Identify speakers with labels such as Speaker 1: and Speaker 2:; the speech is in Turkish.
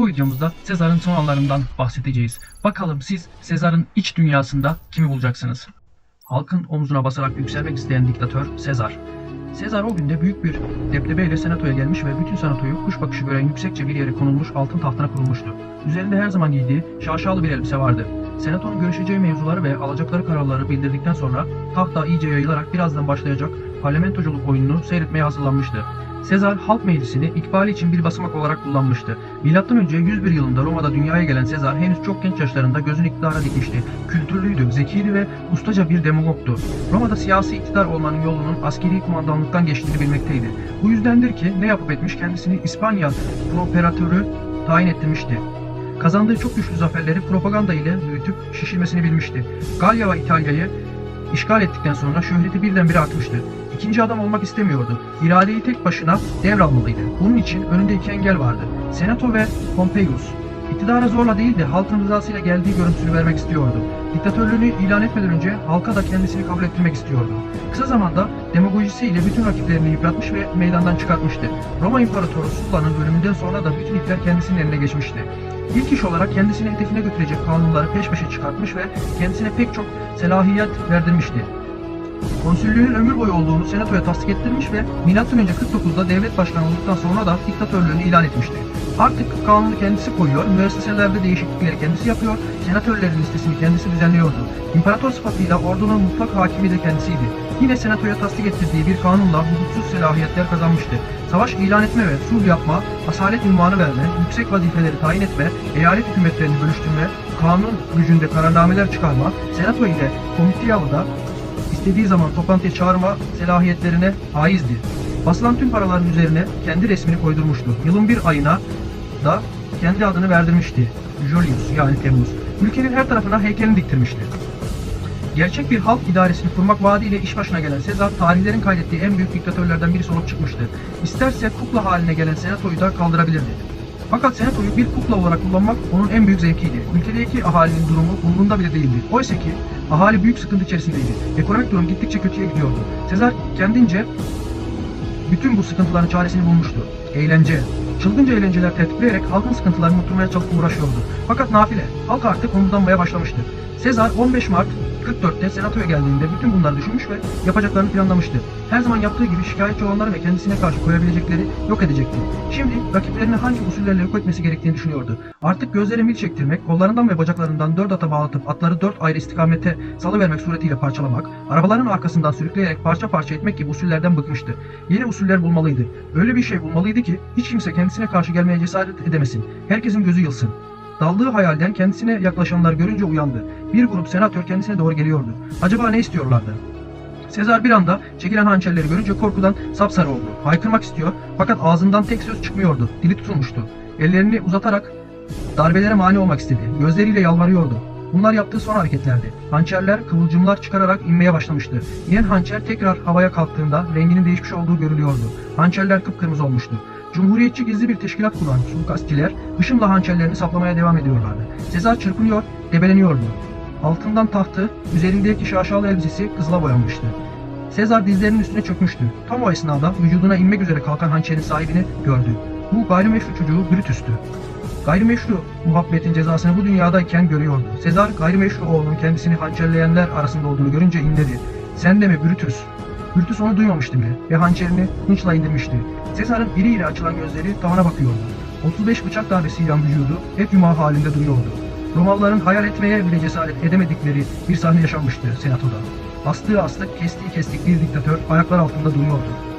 Speaker 1: Bu videomuzda Sezar'ın son anlarından bahsedeceğiz. Bakalım siz Sezar'ın iç dünyasında kimi bulacaksınız? Halkın omzuna basarak yükselmek isteyen diktatör Sezar. Sezar o günde büyük bir deplebeyle senatoya gelmiş ve bütün senatoyu kuş bakışı gören yüksekçe bir yere konulmuş altın tahtına kurulmuştu. Üzerinde her zaman giydiği şaşalı bir elbise vardı. Senatonun görüşeceği mevzuları ve alacakları kararları bildirdikten sonra tahta iyice yayılarak birazdan başlayacak parlamentoculuk oyununu seyretmeye hazırlanmıştı. Sezar halk meclisini ikbali için bir basamak olarak kullanmıştı. Önce 101 yılında Roma'da dünyaya gelen Sezar henüz çok genç yaşlarında gözünü iktidara dikmişti. Kültürlüydü, zekiydi ve ustaca bir demagogtu. Roma'da siyasi iktidar olmanın yolunun askeri kumandanlıktan geçtiğini bilmekteydi. Bu yüzdendir ki ne yapıp etmiş kendisini İspanya properatörü tayin ettirmişti. Kazandığı çok güçlü zaferleri propaganda ile büyütüp şişirmesini bilmişti. Galya ve İtalya'yı işgal ettikten sonra şöhreti birdenbire artmıştı. İkinci adam olmak istemiyordu. İradeyi tek başına devralmalıydı. Bunun için önünde iki engel vardı. Senato ve Pompeius. İktidara zorla değil de halkın rızasıyla geldiği görüntüsünü vermek istiyordu. Diktatörlüğünü ilan etmeden önce halka da kendisini kabul ettirmek istiyordu. Kısa zamanda demagojisiyle bütün rakiplerini yıpratmış ve meydandan çıkartmıştı. Roma İmparatoru Sulla'nın ölümünden sonra da bütün ipler kendisinin eline geçmişti. İlk iş olarak kendisini hedefine götürecek kanunları peş peşe çıkartmış ve kendisine pek çok selahiyet verdirmişti. Konsüllüğünün ömür boyu olduğunu senatoya tasdik ettirmiş ve M.Ö. 49'da devlet başkanı olduktan sonra da diktatörlüğünü ilan etmişti. Artık kanunu kendisi koyuyor, müesseselerde değişiklikleri kendisi yapıyor, senatörlerin listesini kendisi düzenliyordu. İmparator sıfatıyla ordunun mutlak hakimi de kendisiydi. Yine senatoya tasdik ettirdiği bir kanunla hukuksuz selahiyetler kazanmıştı. Savaş ilan etme ve sulh yapma, asalet ünvanı verme, yüksek vazifeleri tayin etme, eyalet hükümetlerini bölüştürme, kanun gücünde kararnameler çıkarma, senato ile komitiyalıda istediği zaman toplantıya çağırma selahiyetlerine haizdi. Basılan tüm paraların üzerine kendi resmini koydurmuştu. Yılın bir ayına da kendi adını verdirmişti. Julius yani Temmuz. Ülkenin her tarafına heykelini diktirmişti. Gerçek bir halk idaresini kurmak vaadiyle iş başına gelen Sezar, tarihlerin kaydettiği en büyük diktatörlerden birisi olup çıkmıştı. İsterse kukla haline gelen senatoyu da kaldırabilirdi. Fakat senatoyu bir kukla olarak kullanmak onun en büyük zevkiydi. Ülkedeki ahalinin durumu umurunda bile değildi. Oysa ki ahali büyük sıkıntı içerisindeydi. Ekonomik durum gittikçe kötüye gidiyordu. Sezar kendince bütün bu sıkıntıların çaresini bulmuştu. Eğlence. Çılgınca eğlenceler tertipleyerek halkın sıkıntılarını unutturmaya çalışıp uğraşıyordu. Fakat nafile. Halk artık omuzlanmaya başlamıştı. Sezar 15 Mart 44'te senatoya geldiğinde bütün bunları düşünmüş ve yapacaklarını planlamıştı. Her zaman yaptığı gibi şikayetçi olanları ve kendisine karşı koyabilecekleri yok edecekti. Şimdi rakiplerini hangi usullerle yok etmesi gerektiğini düşünüyordu. Artık gözleri mil çektirmek, kollarından ve bacaklarından dört ata bağlatıp atları dört ayrı istikamete salıvermek suretiyle parçalamak, arabaların arkasından sürükleyerek parça parça etmek gibi usullerden bıkmıştı. Yeni usuller bulmalıydı. Öyle bir şey bulmalıydı ki hiç kimse kendisine karşı gelmeye cesaret edemesin. Herkesin gözü yılsın. Daldığı hayalden kendisine yaklaşanlar görünce uyandı. Bir grup senatör kendisine doğru geliyordu. Acaba ne istiyorlardı? Sezar bir anda çekilen hançerleri görünce korkudan sapsarı oldu. Haykırmak istiyor fakat ağzından tek söz çıkmıyordu. Dili tutulmuştu. Ellerini uzatarak darbelere mani olmak istedi. Gözleriyle yalvarıyordu. Bunlar yaptığı son hareketlerdi. Hançerler kıvılcımlar çıkararak inmeye başlamıştı. İnen hançer tekrar havaya kalktığında renginin değişmiş olduğu görülüyordu. Hançerler kıpkırmızı olmuştu. Cumhuriyetçi gizli bir teşkilat kuran suikastçiler hışımla hançerlerini saplamaya devam ediyorlardı. Sezar çırpınıyor, debeleniyordu. Altından tahtı, üzerindeki şaşalı elbisesi kızıla boyanmıştı. Sezar dizlerinin üstüne çökmüştü. Tam o esnada vücuduna inmek üzere kalkan hançerin sahibini gördü. Bu gayrimeşru çocuğu Brutus'tu. Gayrimeşru muhabbetin cezasını bu dünyadayken görüyordu. Sezar gayrimeşru oğlunun kendisini hançerleyenler arasında olduğunu görünce inledi. Sen de mi Brutus? Brutus onu duymamıştı bile ve hançerini hınçla indirmişti. Sezar'ın iri iri açılan gözleri tavana bakıyordu. 35 bıçak darbesiyle vücudu hep yuma halinde duruyordu. Romalıların hayal etmeye bile cesaret edemedikleri bir sahne yaşanmıştı senatoda. Astığı astık, kestiği kestik bir diktatör ayaklar altında duruyordu.